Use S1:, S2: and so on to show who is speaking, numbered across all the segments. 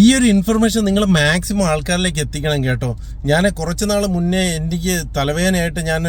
S1: ഈ ഒരു ഇൻഫർമേഷൻ നിങ്ങൾ മാക്സിമം ആൾക്കാരിലേക്ക് എത്തിക്കണം കേട്ടോ. ഞാൻ കുറച്ച് നാൾ മുന്നേ എനിക്ക് തലവേദനയായിട്ട് ഞാൻ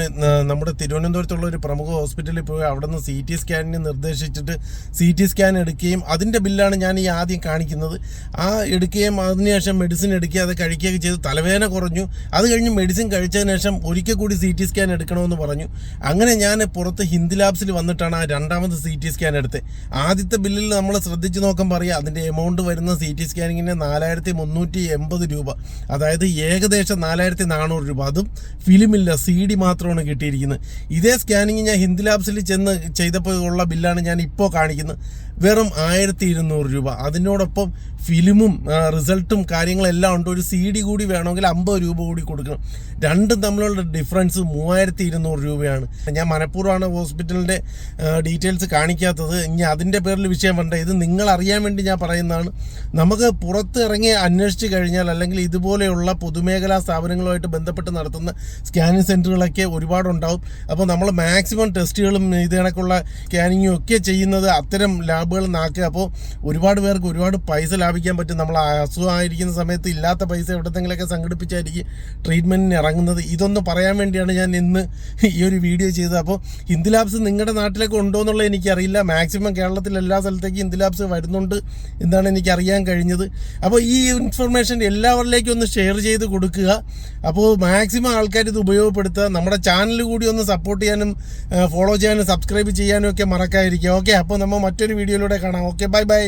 S1: നമ്മുടെ തിരുവനന്തപുരത്തുള്ള ഒരു പ്രമുഖ ഹോസ്പിറ്റലിൽ പോയി അവിടെ നിന്ന് സി ടി സ്കാനിന് നിർദ്ദേശിച്ചിട്ട് സി ടി സ്കാൻ എടുക്കുകയും അതിന്റെ ബില്ലാണ് ഞാൻ ഈ ആദ്യം കാണിക്കുന്നത്. ആ എടുക്കുകയും അതിനുശേഷം മെഡിസിൻ എടുക്കുകയും അത് കഴിക്കുകയൊക്കെ ചെയ്ത്. തലവേദന കുറഞ്ഞു. അത് കഴിഞ്ഞ് മെഡിസിൻ കഴിച്ചതിന് ശേഷം ഒരിക്കൽ കൂടി സി ടി സ്കാൻ എടുക്കണമെന്ന് പറഞ്ഞു. അങ്ങനെ ഞാൻ പുറത്ത് ഹിന്ദി ലാബ്സിൽ വന്നിട്ടാണ് ആ രണ്ടാമത് സി ടി സ്കാൻ എടുത്തത്. ആദ്യത്തെ ബില്ലിൽ നമ്മൾ ശ്രദ്ധിച്ച് നോക്കാൻ പറയുക അതിന്റെ എമൗണ്ട് വരുന്ന സി ടി സ്കാനിങ്ങിന് നാലായിരത്തി മുന്നൂറ്റി എൺപത് രൂപ. അതായത് ഏകദേശം നാലായിരത്തി നാനൂറ് രൂപ. അതും ഫിലിമില്ല സി ഡി മാത്രമാണ് കിട്ടിയിരിക്കുന്നത്. ഇതേ സ്കാനിങ് ഞാൻ ഹിന്ദി ലാബ്സിൽ ചെന്ന് ചെയ്തപ്പോൾ ഉള്ള ബില്ലാണ് ഞാൻ ഇപ്പോൾ കാണിക്കുന്നത്. വെറും ആയിരത്തി ഇരുന്നൂറ് രൂപ. അതിനോടൊപ്പം ഫിലിമും റിസൾട്ടും കാര്യങ്ങളെല്ലാം ഉണ്ട്. ഒരു സി ഡി കൂടി വേണമെങ്കിൽ അമ്പത് രൂപ കൂടി കൊടുക്കണം. രണ്ടും തമ്മിലുള്ള ഡിഫറൻസ് മൂവായിരത്തി ഇരുന്നൂറ് രൂപയാണ്. ഞാൻ മനഃപൂർവമാണ് ഹോസ്പിറ്റലിന്റെ ഡീറ്റെയിൽസ് കാണിക്കാത്തത്. ഇനി അതിന്റെ പേരിൽ വിഷയം വേണ്ട ഇത് നിങ്ങൾ അറിയാൻ വേണ്ടി ഞാൻ പറയുന്നതാണ്. നമുക്ക് പുറത്ത് ഇറങ്ങി അന്വേഷിച്ച് കഴിഞ്ഞാൽ അല്ലെങ്കിൽ ഇതുപോലെയുള്ള പൊതുമേഖലാ സ്ഥാപനങ്ങളുമായിട്ട് ബന്ധപ്പെട്ട് നടത്തുന്ന സ്കാനിങ് സെന്ററുകളൊക്കെ ഒരുപാടുണ്ടാവും. അപ്പോൾ നമ്മൾ മാക്സിമം ടെസ്റ്റുകളും ഇത് കണക്കുള്ള സ്കാനിങ്ങും ഒക്കെ ചെയ്യുന്നത് അത്തരം ലാബുകളിൽ നിന്നാക്കുക അപ്പോൾ ഒരുപാട് പേർക്ക് ഒരുപാട് പൈസ ലാഭിക്കാൻ പറ്റും. നമ്മൾ അസുഖമായിരിക്കുന്ന സമയത്ത് ഇല്ലാത്ത പൈസ എവിടെത്തെങ്കിലൊക്കെ സംഘടിപ്പിച്ചായിരിക്കും ട്രീറ്റ്മെന്റിന് ഇറങ്ങുന്നത്. ഇതൊന്ന് പറയാൻ വേണ്ടിയാണ് ഞാൻ ഇന്ന് ഈ ഒരു വീഡിയോ ചെയ്തത്. അപ്പോൾ ഹിന്ദി ലാബ്സ് നിങ്ങളുടെ നാട്ടിലൊക്കെ ഉണ്ടോ എന്നുള്ളത് എനിക്കറിയില്ല. മാക്സിമം കേരളത്തിൽ എല്ലാ സ്ഥലത്തേക്കും ഹിന്ദി ലാബ്സ് വരുന്നുണ്ട് എന്നാണ് എനിക്കറിയാൻ കഴിഞ്ഞത്. അപ്പോൾ ഈ ഇൻഫർമേഷൻ എല്ലാവരിലേക്കും ഒന്ന് ഷെയർ ചെയ്ത് കൊടുക്കുക. അപ്പോൾ മാക്സിമം ആൾക്കാർ ഇത് ഉപയോഗപ്പെടുത്തുക. നമ്മുടെ ചാനൽ കൂടി ഒന്ന് സപ്പോർട്ട് ചെയ്യാനും ഫോളോ ചെയ്യാനും സബ്സ്ക്രൈബ് ചെയ്യാനും ഒക്കെ മറക്കാതിരിക്കുക. ഓക്കെ അപ്പോൾ നമ്മൾ മറ്റൊരു വീഡിയോയിലൂടെ കാണാം. Okay bye bye